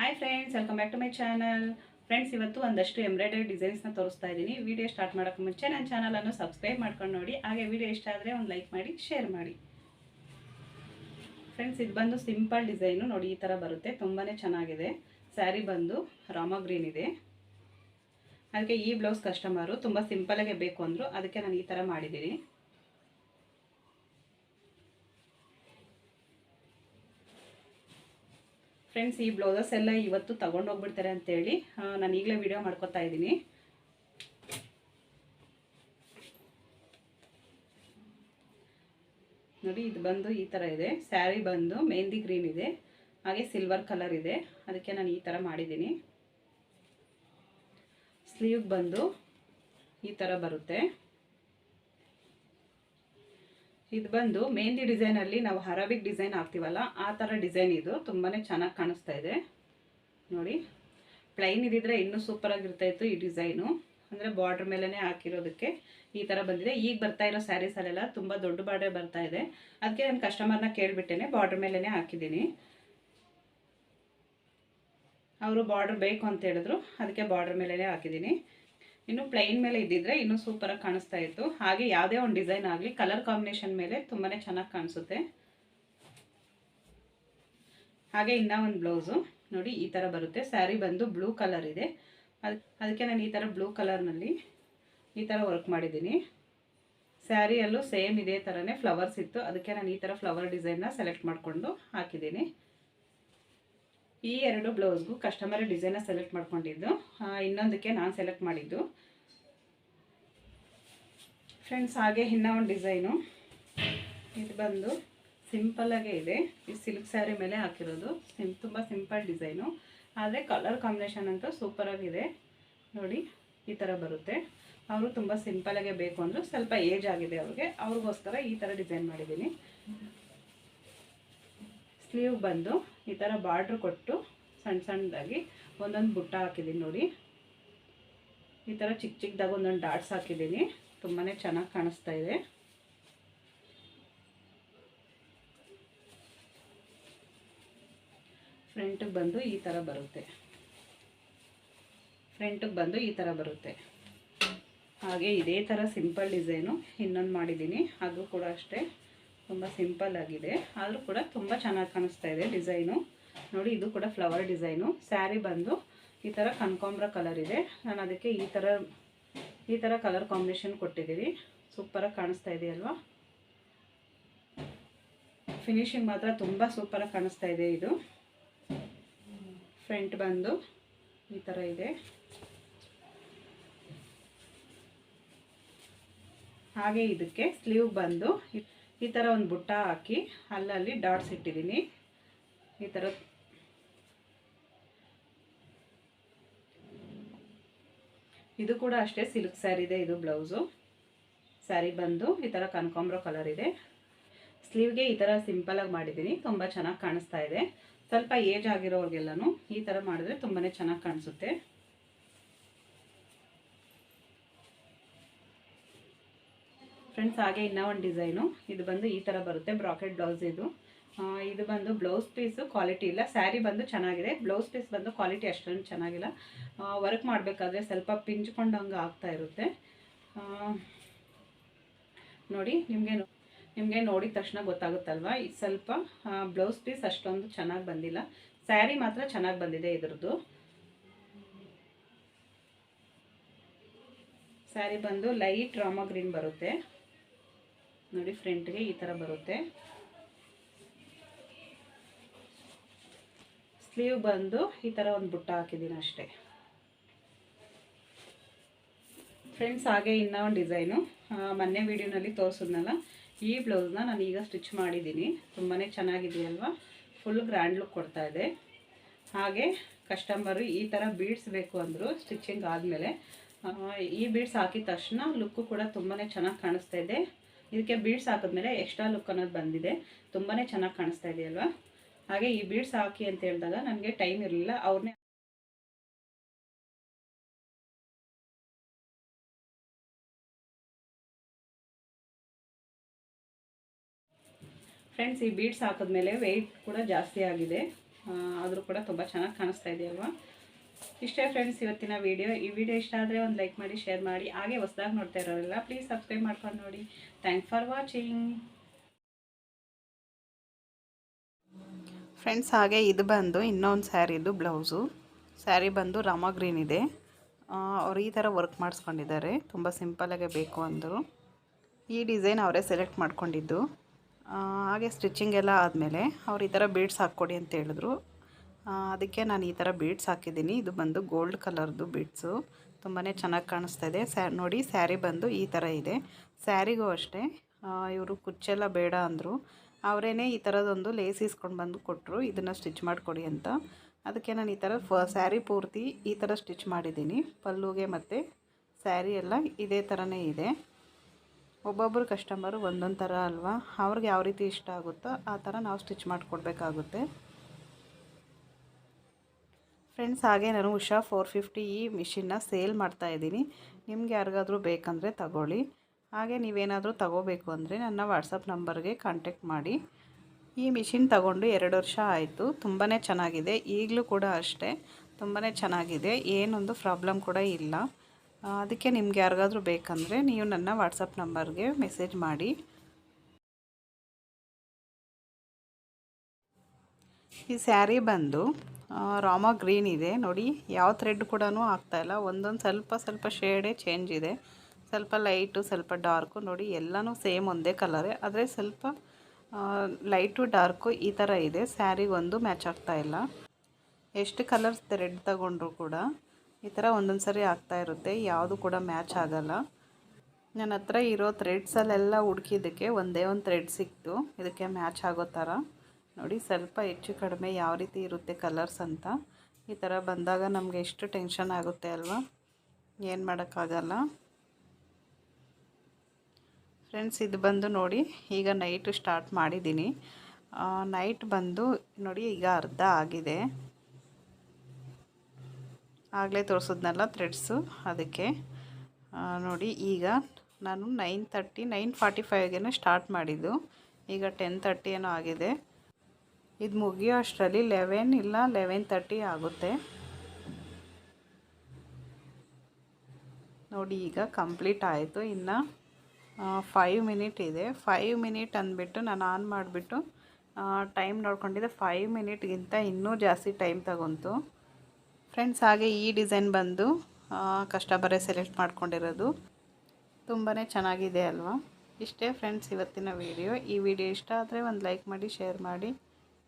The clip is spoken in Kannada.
Hi friends welcome back to my channel friends ಇವತ್ತು ಒಂದಷ್ಟು ಎಂಬ್ರಾಯ್ಡರಿ ಡಿಸೈನ್ಸ್ನ ತೋರಿಸ್ತಾ ಇದ್ದೀನಿ ವಿಡಿಯೋ ಸ್ಟಾರ್ಟ್ ಮಾಡೋಕ್ಕೆ ಮುಂಚೆ ನನ್ನ ಚಾನಲನ್ನು ಸಬ್ಸ್ಕ್ರೈಬ್ ಮಾಡ್ಕೊಂಡು ನೋಡಿ. ಹಾಗೆ ವಿಡಿಯೋ ಇಷ್ಟ ಆದರೆ ಒಂದು ಲೈಕ್ ಮಾಡಿ ಶೇರ್ ಮಾಡಿ. ಫ್ರೆಂಡ್ಸ್ ಇದು ಬಂದು ಸಿಂಪಲ್ ಡಿಸೈನು ನೋಡಿ ಈ ಥರ ಬರುತ್ತೆ. ತುಂಬಾ ಚೆನ್ನಾಗಿದೆ. ಸ್ಯಾರಿ ಬಂದು ರಾಮ ಗ್ರೀನ್ ಇದೆ. ಅದಕ್ಕೆ ಈ ಬ್ಲೌಸ್ ಕಸ್ಟಮರು ತುಂಬ ಸಿಂಪಲಾಗೆ ಬೇಕು ಅಂದರು ಅದಕ್ಕೆ ನಾನು ಈ ಥರ ಮಾಡಿದ್ದೀನಿ. ಫ್ರೆಂಡ್ಸ್ ಈ ಬ್ಲೌಸಸ್ ಎಲ್ಲ ಇವತ್ತು ತಗೊಂಡು ಹೋಗ್ಬಿಡ್ತಾರೆ ಅಂತೇಳಿ ಹೇಳಿ ನಾನು ಈಗಲೇ ವಿಡಿಯೋ ಮಾಡ್ಕೊತಾ ಇದ್ದೀನಿ. ನೋಡಿ, ಇದು ಬಂದು ಈ ಥರ ಇದೆ. ಸ್ಯಾರಿ ಬಂದು ಮೆಹಂದಿ ಗ್ರೀನ್ ಇದೆ. ಹಾಗೆ ಸಿಲ್ವರ್ ಕಲರ್ ಇದೆ. ಅದಕ್ಕೆ ನಾನು ಈ ಥರ ಮಾಡಿದ್ದೀನಿ. ಸ್ಲೀವ್ ಬಂದು ಈ ಥರ ಬರುತ್ತೆ. ಇದು ಬಂದು ಮೆಹಂದಿ ಡಿಸೈನಲ್ಲಿ ನಾವು ಅರಬಿಕ್ ಡಿಸೈನ್ ಹಾಕ್ತೀವಲ್ಲ, ಆ ಥರ ಡಿಸೈನ್ ಇದು. ತುಂಬಾ ಚೆನ್ನಾಗಿ ಕಾಣಿಸ್ತಾ ಇದೆ. ನೋಡಿ ಪ್ಲೈನ್ ಇದ್ದಿದ್ರೆ ಇನ್ನೂ ಸೂಪರಾಗಿರ್ತಾ ಇತ್ತು ಈ ಡಿಸೈನು ಅಂದರೆ ಬಾರ್ಡ್ರ್ ಮೇಲೇ ಹಾಕಿರೋದಕ್ಕೆ ಈ ಥರ ಬಂದಿದೆ. ಈಗ ಬರ್ತಾ ಇರೋ ಸ್ಯಾರೀಸಲ್ಲೆಲ್ಲ ತುಂಬ ದೊಡ್ಡ ಬಾರ್ಡರ್ ಬರ್ತಾ ಇದೆ. ಅದಕ್ಕೆ ನಾನು ಕಸ್ಟಮರ್ನ ಕೇಳಿಬಿಟ್ಟೇನೆ ಬಾರ್ಡ್ರ್ ಮೇಲೇ ಹಾಕಿದ್ದೀನಿ. ಅವರು ಬಾರ್ಡ್ರ್ ಬೇಕು ಅಂತ ಹೇಳಿದ್ರು, ಅದಕ್ಕೆ ಬಾರ್ಡ್ರ್ ಮೇಲೇ ಹಾಕಿದ್ದೀನಿ. ಇನ್ನು ಪ್ಲೈನ್ ಮೇಲೆ ಇದ್ದಿದ್ರೆ ಇನ್ನೂ ಸೂಪರಾಗಿ ಕಾಣಿಸ್ತಾ ಇತ್ತು. ಹಾಗೆ ಯಾವುದೇ ಒಂದು ಡಿಸೈನ್ ಆಗಲಿ ಕಲರ್ ಕಾಂಬಿನೇಷನ್ ಮೇಲೆ ತುಂಬಾ ಚೆನ್ನಾಗಿ ಕಾಣಿಸುತ್ತೆ. ಹಾಗೆ ಇನ್ನೂ ಒಂದು ಬ್ಲೌಸು ನೋಡಿ, ಈ ಥರ ಬರುತ್ತೆ. ಸ್ಯಾರಿ ಬಂದು ಬ್ಲೂ ಕಲರ್ ಇದೆ. ಅದು, ಅದಕ್ಕೆ ನಾನು ಈ ಥರ ಬ್ಲೂ ಕಲರ್ನಲ್ಲಿ ಈ ಥರ ವರ್ಕ್ ಮಾಡಿದ್ದೀನಿ. ಸ್ಯಾರಿಯಲ್ಲೂ ಸೇಮ್ ಇದೇ ಥರನೇ ಫ್ಲವರ್ಸ್ ಇತ್ತು. ಅದಕ್ಕೆ ನಾನು ಈ ಥರ ಫ್ಲವರ್ ಡಿಸೈನ್ನ ಸೆಲೆಕ್ಟ್ ಮಾಡಿಕೊಂಡು ಹಾಕಿದ್ದೀನಿ. ಈ ಎರಡು ಬ್ಲೌಸ್ಗೂ ಕಸ್ಟಮರ್ ಡಿಸೈನ ಸೆಲೆಕ್ಟ್ ಮಾಡ್ಕೊಂಡಿದ್ದು. ಇನ್ನೊಂದಕ್ಕೆ ನಾನು ಸೆಲೆಕ್ಟ್ ಮಾಡಿದ್ದು. ಫ್ರೆಂಡ್ಸ್ ಹಾಗೆ ಇನ್ನೂ ಒಂದು ಡಿಸೈನು ಇದು ಬಂದು ಸಿಂಪಲ್ಲಾಗೇ ಇದೆ. ಈ ಸಿಲ್ಕ್ ಸ್ಯಾರಿ ಮೇಲೆ ಹಾಕಿರೋದು. ಸಿಂ ತುಂಬ ಸಿಂಪಲ್ ಡಿಸೈನು ಆದರೆ ಕಲರ್ ಕಾಂಬಿನೇಷನ್ ಅಂತೂ ಸೂಪರಾಗಿದೆ ನೋಡಿ, ಈ ಥರ ಬರುತ್ತೆ. ಅವರು ತುಂಬ ಸಿಂಪಲಾಗೆ ಬೇಕು ಅಂದರು ಸ್ವಲ್ಪ ಏಜ್ ಆಗಿದೆ ಅವ್ರಿಗೆ. ಅವ್ರಿಗೋಸ್ಕರ ಈ ಥರ ಡಿಸೈನ್ ಮಾಡಿದ್ದೀನಿ. ಸ್ಲೀವ್ ಬಂದು ಈ ಥರ ಬಾರ್ಡ್ರ್ ಕೊಟ್ಟು ಸಣ್ಣ ಸಣ್ಣದಾಗಿ ಒಂದೊಂದು ಬುಟ್ಟ ಹಾಕಿದ್ದೀನಿ ನೋಡಿ. ಈ ಥರ ಚಿಕ್ಕ ಚಿಕ್ಕದಾಗಿ ಒಂದೊಂದು ಡಾಟ್ಸ್ ಹಾಕಿದ್ದೀನಿ ತುಂಬಾ ಚೆನ್ನಾಗಿ ಕಾಣಿಸ್ತಾ ಇದೆ. ಫ್ರಂಟಿಗೆ ಬಂದು ಈ ಥರ ಬರುತ್ತೆ. ಫ್ರಂಟಿಗೆ ಬಂದು ಈ ಥರ ಬರುತ್ತೆ. ಹಾಗೆ ಇದೇ ಥರ ಸಿಂಪಲ್ ಡಿಸೈನು ಇನ್ನೊಂದು ಮಾಡಿದ್ದೀನಿ ಅದು ಕೂಡ ಅಷ್ಟೇ. ತುಂಬ ಸಿಂಪಲ್ ಆಗಿದೆ. ಆದರೂ ಕೂಡ ತುಂಬ ಚೆನ್ನಾಗಿ ಕಾಣಿಸ್ತಾ ಇದೆ ಡಿಸೈನು. ನೋಡಿ, ಇದು ಕೂಡ ಫ್ಲವರ್ ಡಿಸೈನು. ಸ್ಯಾರಿ ಬಂದು ಈ ಥರ ಕನಕಾಂಬ್ರ ಕಲರ್ ಇದೆ. ನಾನು ಅದಕ್ಕೆ ಈ ಥರ ಈ ಥರ ಕಲರ್ ಕಾಂಬಿನೇಷನ್ ಕೊಟ್ಟಿದ್ದೀವಿ. ಸೂಪರಾಗಿ ಕಾಣಿಸ್ತಾ ಇದೆಯಲ್ವಾ ಫಿನಿಶಿಂಗ್ ಮಾತ್ರ ತುಂಬ ಸೂಪರಾಗಿ ಕಾಣಿಸ್ತಾ ಇದೆ ಇದು. ಫ್ರಂಟ್ ಬಂದು ಈ ಥರ ಇದೆ. ಹಾಗೆ ಇದಕ್ಕೆ ಸ್ಲೀವ್ ಬಂದು ಈ- ಥರ ಒಂದು ಬುಟ್ಟ ಹಾಕಿ ಅಲ್ಲಲ್ಲಿ ಡಾಟ್ಸ್ ಇಟ್ಟಿದ್ದೀನಿ. ಈ ಥರ ಇದು ಕೂಡ ಅಷ್ಟೇ ಸಿಲ್ಕ್ ಸ್ಯಾರಿ ಇದೆ, ಇದು ಬ್ಲೌಸು. ಸ್ಯಾರಿ ಬಂದು ಈ ಥರ ಕನಕಾಂಬ್ರ ಕಲರ್ ಇದೆ. ಸ್ಲೀವ್ಗೆ ಈ ಥರ ಸಿಂಪಲಾಗಿ ಮಾಡಿದ್ದೀನಿ, ತುಂಬ ಚೆನ್ನಾಗಿ ಕಾಣಿಸ್ತಾ ಇದೆ. ಸ್ವಲ್ಪ ಏಜ್ ಆಗಿರೋರಿಗೆಲ್ಲನೂ ಈ ಥರ ಮಾಡಿದ್ರೆ ತುಂಬಾ ಚೆನ್ನಾಗಿ ಕಾಣಿಸುತ್ತೆ. ಫ್ರೆಂಡ್ಸ್, ಹಾಗೆ ಇನ್ನೂ ಒಂದು ಡಿಸೈನು. ಇದು ಬಂದು ಈ ಥರ ಬರುತ್ತೆ, ಬ್ರಾಕೆಟ್ ಬ್ಲೌಸ್ ಇದು. ಇದು ಬಂದು ಬ್ಲೌಸ್ ಪೀಸು ಕ್ವಾಲಿಟಿ ಇಲ್ಲ. ಸ್ಯಾರಿ ಬಂದು ಚೆನ್ನಾಗಿದೆ. ಬ್ಲೌಸ್ ಪೀಸ್ ಬಂದು ಕ್ವಾಲಿಟಿ ಅಷ್ಟೊಂದು ಚೆನ್ನಾಗಿಲ್ಲ. ವರ್ಕ್ ಮಾಡಬೇಕಾದ್ರೆ ಸ್ವಲ್ಪ ಪಿಂಚ್ಕೊಂಡಂಗೆ ಆಗ್ತಾ ಇರುತ್ತೆ. ನೋಡಿ, ನಿಮಗೆ ನಿಮಗೆ ನೋಡಿದ ತಕ್ಷಣ ಗೊತ್ತಾಗುತ್ತಲ್ವ? ಇದು ಸ್ವಲ್ಪ ಬ್ಲೌಸ್ ಪೀಸ್ ಅಷ್ಟೊಂದು ಚೆನ್ನಾಗಿ ಬಂದಿಲ್ಲ. ಸ್ಯಾರಿ ಮಾತ್ರ ಚೆನ್ನಾಗಿ ಬಂದಿದೆ ಇದ್ರದ್ದು. ಸ್ಯಾರಿ ಬಂದು ಲೈಟ್ ರಾಮ ಗ್ರೀನ್ ಬರುತ್ತೆ. ನೋಡಿ ಫ್ರಂಟ್ಗೆ ಈ ಥರ ಬರುತ್ತೆ. ಸ್ಲೀವ್ ಬಂದು ಈ ಥರ ಒಂದು ಬುಟ್ಟ ಹಾಕಿದ್ದೀನಿ ಅಷ್ಟೇ. ಫ್ರೆಂಡ್ಸ್ ಹಾಗೆ ಇನ್ನೂ ಒಂದು ಡಿಸೈನು ಮೊನ್ನೆ ವೀಡಿಯೋನಲ್ಲಿ ತೋರಿಸಿದ್ನಲ್ಲ, ಈ ಬ್ಲೌಸ್ನ ನಾನು ಈಗ ಸ್ಟಿಚ್ ಮಾಡಿದ್ದೀನಿ ತುಂಬಾ ಚೆನ್ನಾಗಿದೆಯಲ್ವಾ? ಫುಲ್ ಗ್ರ್ಯಾಂಡ್ ಲುಕ್ ಕೊಡ್ತಾ ಇದೆ. ಹಾಗೆ ಕಸ್ಟಮರು ಈ ಥರ ಬೀಡ್ಸ್ ಬೇಕು ಅಂದರು ಸ್ಟಿಚಿಂಗ್ ಆದಮೇಲೆ ಈ ಬೀಡ್ಸ್ ಹಾಕಿದ ತಕ್ಷಣ ಲುಕ್ಕು ಕೂಡ ತುಂಬಾ ಚೆನ್ನಾಗಿ ಕಾಣಿಸ್ತಾ ಇದೆ. ಇದಕ್ಕೆ ಬೀಡ್ಸ್ ಹಾಕಿದ್ಮೇಲೆ ಎಕ್ಸ್ಟ್ರಾ ಲುಕ್ ಅನ್ನೋದು ಬಂದಿದೆ. ತುಂಬಾ ಚೆನ್ನಾಗಿ ಕಾಣಿಸ್ತಾ ಇದೆಯಲ್ವಾ? ಹಾಗೆ ಈ ಬೀಡ್ಸ್ ಹಾಕಿ ಅಂತ ಹೇಳಿದಾಗ ನನಗೆ ಟೈಮ್ ಇರಲಿಲ್ಲ ಅವ್ರನ್ನೇ ಫ್ರೆಂಡ್ಸ್ ಈ ಬೀಡ್ಸ್ ಹಾಕಿದ್ಮೇಲೆ ವೆಯ್ಟ್ ಕೂಡ ಜಾಸ್ತಿ ಆಗಿದೆ. ಆದರೂ ಕೂಡ ತುಂಬ ಚೆನ್ನಾಗಿ ಕಾಣಿಸ್ತಾ ಇದೆ ಅಲ್ವಾ ಇಷ್ಟೇ ಫ್ರೆಂಡ್ಸ್ ಇವತ್ತಿನ ವಿಡಿಯೋ ಈ ವಿಡಿಯೋ ಇಷ್ಟ ಆದರೆ ಒಂದು ಲೈಕ್ ಮಾಡಿ ಶೇರ್ ಮಾಡಿ. ಹಾಗೆ ಹೊಸದಾಗಿ ನೋಡ್ತಾ ಇರೋರೆಲ್ಲ ಪ್ಲೀಸ್ ಸಬ್ಸ್ಕ್ರೈಬ್ ಮಾಡ್ಕೊಂಡು ನೋಡಿ. ಥ್ಯಾಂಕ್ಸ್ ಫಾರ್ ವಾಚಿಂಗ್ ಫ್ರೆಂಡ್ಸ್ ಹಾಗೆ ಇದು ಬಂದು ಇನ್ನೊಂದು ಸ್ಯಾರಿದು ಬ್ಲೌಸು. ಸ್ಯಾರಿ ಬಂದು ರಾಮ ಗ್ರೀನ್ ಇದೆ. ಅವ್ರು ಈ ಥರ ವರ್ಕ್ ಮಾಡಿಸ್ಕೊಂಡಿದ್ದಾರೆ. ತುಂಬ ಸಿಂಪಲಾಗೆ ಬೇಕು ಅಂದರು. ಈ ಡಿಸೈನ್ ಅವರೇ ಸೆಲೆಕ್ಟ್ ಮಾಡ್ಕೊಂಡಿದ್ದು. ಹಾಗೆ ಸ್ಟಿಚಿಂಗ್ ಎಲ್ಲ ಆದಮೇಲೆ ಅವ್ರು ಈ ಥರ ಬೀಡ್ಸ್ ಹಾಕ್ಕೊಡಿ ಅಂತ ಹೇಳಿದ್ರು. ಅದಕ್ಕೆ ನಾನು ಈ ಥರ ಬೀಡ್ಸ್ ಹಾಕಿದ್ದೀನಿ. ಇದು ಬಂದು ಗೋಲ್ಡ್ ಕಲರ್ದು ಬೀಡ್ಸು ತುಂಬಾ ಚೆನ್ನಾಗಿ ಕಾಣಿಸ್ತಾ ಇದೆ. ಸ್ಯಾ, ನೋಡಿ, ಸ್ಯಾರಿ ಬಂದು ಈ ಥರ ಇದೆ. ಸ್ಯಾರಿಗೂ ಅಷ್ಟೇ. ಇವರು ಕುಚ್ಚೆಲ್ಲ ಬೇಡ ಅಂದರು. ಅವರೇನೆ ಈ ಥರದೊಂದು ಲೇಸ್ ಇಸ್ಕೊಂಡು ಬಂದು ಕೊಟ್ಟರು ಇದನ್ನು ಸ್ಟಿಚ್ ಮಾಡಿಕೊಡಿ ಅಂತ. ಅದಕ್ಕೆ ನಾನು ಈ ಥರ ಫ, ಸ್ಯಾರಿ ಪೂರ್ತಿ ಈ ಥರ ಸ್ಟಿಚ್ ಮಾಡಿದ್ದೀನಿ. ಪಲ್ಲುಗೆ ಮತ್ತು ಸ್ಯಾರಿ ಎಲ್ಲ ಇದೇ ಥರನೇ ಇದೆ. ಒಬ್ಬೊಬ್ಬರು ಕಸ್ಟಮರು ಒಂದೊಂದು ಥರ ಅಲ್ವಾ? ಅವ್ರಿಗೆ ಯಾವ ರೀತಿ ಇಷ್ಟ ಆಗುತ್ತೋ ಆ ಥರ ನಾವು ಸ್ಟಿಚ್ ಮಾಡಿಕೊಡ್ಬೇಕಾಗುತ್ತೆ. ಫ್ರೆಂಡ್ಸ್, ಹಾಗೆ ನಾನು ಉಷಾ ಫೋರ್ ಫಿಫ್ಟಿ ಈ ಮಿಷಿನ್ನ ಸೇಲ್ ಮಾಡ್ತಾ ಇದ್ದೀನಿ. ನಿಮ್ಗೆ ಯಾರಿಗಾದರೂ ಬೇಕಂದರೆ ತಗೊಳ್ಳಿ. ಹಾಗೆ ನೀವೇನಾದರೂ ತಗೋಬೇಕು ಅಂದರೆ ನನ್ನ ವಾಟ್ಸಪ್ ನಂಬರ್ಗೆ ಕಾಂಟ್ಯಾಕ್ಟ್ ಮಾಡಿ. ಈ ಮಿಷಿನ್ ತಗೊಂಡು ಎರಡು ವರ್ಷ ಆಯಿತು. ತುಂಬಾ ಚೆನ್ನಾಗಿದೆ. ಈಗಲೂ ಕೂಡ ಅಷ್ಟೇ. ತುಂಬಾ ಚೆನ್ನಾಗಿದೆ. ಏನೊಂದು ಪ್ರಾಬ್ಲಮ್ ಕೂಡ ಇಲ್ಲ. ಅದಕ್ಕೆ ನಿಮ್ಗೆ ಯಾರಿಗಾದರೂ ಬೇಕಂದರೆ ನೀವು ನನ್ನ ವಾಟ್ಸಪ್ ನಂಬರ್ಗೆ ಮೆಸೇಜ್ ಮಾಡಿ. ಈ ಸ್ಯಾರಿ ಬಂದು ರಾಮ ಗ್ರೀನ್ ಇದೆ. ನೋಡಿ, ಯಾವ ಥ್ರೆಡ್ ಕೂಡ ಆಗ್ತಾಯಿಲ್ಲ ಒಂದೊಂದು ಸ್ವಲ್ಪ ಸ್ವಲ್ಪ ಶೇಡೇ ಚೇಂಜ್ ಇದೆ. ಸ್ವಲ್ಪ ಲೈಟು ಸ್ವಲ್ಪ ಡಾರ್ಕು ನೋಡಿ, ಎಲ್ಲನೂ ಸೇಮ್ ಒಂದೇ ಕಲರೇ ಆದರೆ ಸ್ವಲ್ಪ ಲೈಟು ಡಾರ್ಕು ಈ ಥರ ಇದೆ. ಸ್ಯಾರಿಗೆ ಒಂದು ಮ್ಯಾಚ್ ಆಗ್ತಾ ಇಲ್ಲ. ಎಷ್ಟು ಕಲರ್ಸ್ ಥ್ರೆಡ್ ತಗೊಂಡ್ರು ಕೂಡ ಈ ಥರ ಒಂದೊಂದು ಸರಿ ಆಗ್ತಾ ಇರುತ್ತೆ. ಯಾವುದು ಕೂಡ ಮ್ಯಾಚ್ ಆಗಲ್ಲ. ನನ್ನ ಹತ್ರ ಇರೋ ಥ್ರೆಡ್ಸಲ್ಲೆಲ್ಲ ಹುಡುಕಿದ್ದಕ್ಕೆ ಒಂದೇ ಒಂದು ಥ್ರೆಡ್ ಸಿಕ್ತು. ಇದಕ್ಕೆ ಮ್ಯಾಚ್ ಆಗೋ ಥರ ನೋಡಿ ಸ್ವಲ್ಪ ಹೆಚ್ಚು ಕಡಿಮೆ ಯಾವ ರೀತಿ ಇರುತ್ತೆ ಕಲರ್ಸ್ ಅಂತ. ಈ ಥರ ಬಂದಾಗ ನಮಗೆ ಎಷ್ಟು ಟೆನ್ಷನ್ ಆಗುತ್ತೆ ಅಲ್ವಾ? ಏನು ಮಾಡೋಕ್ಕಾಗಲ್ಲ. ಫ್ರೆಂಡ್ಸ್, ಇದು ಬಂದು ನೋಡಿ, ಈಗ ನೈಟು ಸ್ಟಾರ್ಟ್ ಮಾಡಿದ್ದೀನಿ. ನೈಟ್ ಬಂದು ನೋಡಿ, ಈಗ ಅರ್ಧ ಆಗಿದೆ. ಆಗಲೇ ತೋರಿಸಿದ್ನಲ್ಲ ಥ್ರೆಡ್ಸು ಅದಕ್ಕೆ. ನೋಡಿ, ಈಗ ನಾನು ನೈನ್ ತರ್ಟಿ ನೈನ್ ಫಾರ್ಟಿ ಫೈವ್ಗೆ ಸ್ಟಾರ್ಟ್ ಮಾಡಿದ್ದು. ಈಗ ಟೆನ್ ತರ್ಟಿ ಏನೋ ಆಗಿದೆ. ಇದು ಮುಗಿಯೋ ಅಷ್ಟರಲ್ಲಿ ಲೆವೆನ್ ಇಲ್ಲ ಲೆವೆನ್ ತರ್ಟಿ ಆಗುತ್ತೆ. ನೋಡಿ, ಈಗ ಕಂಪ್ಲೀಟ್ ಆಯಿತು. ಇನ್ನು ಫೈವ್ ಮಿನಿಟ್ ಇದೆ. ಫೈವ್ ಮಿನಿಟ್ ಅಂದ್ಬಿಟ್ಟು ನಾನು ಆನ್ ಮಾಡಿಬಿಟ್ಟು ಟೈಮ್ ನೋಡ್ಕೊಂಡಿದ್ದೆ. ಫೈವ್ ಮಿನಿಟ್ಗಿಂತ ಇನ್ನೂ ಜಾಸ್ತಿ ಟೈಮ್ ತಗೊಂತು. ಫ್ರೆಂಡ್ಸ್ ಹಾಗೆ ಈ ಡಿಸೈನ್ ಬಂದು ಕಸ್ಟಮರೇ ಸೆಲೆಕ್ಟ್ ಮಾಡ್ಕೊಂಡಿರೋದು ತುಂಬಾ ಚೆನ್ನಾಗಿದೆ ಅಲ್ವಾ? ಇಷ್ಟೇ ಫ್ರೆಂಡ್ಸ್ ಇವತ್ತಿನ ವಿಡಿಯೋ ಈ ವಿಡಿಯೋ ಇಷ್ಟ ಆದರೆ ಒಂದು ಲೈಕ್ ಮಾಡಿ ಶೇರ್ ಮಾಡಿ.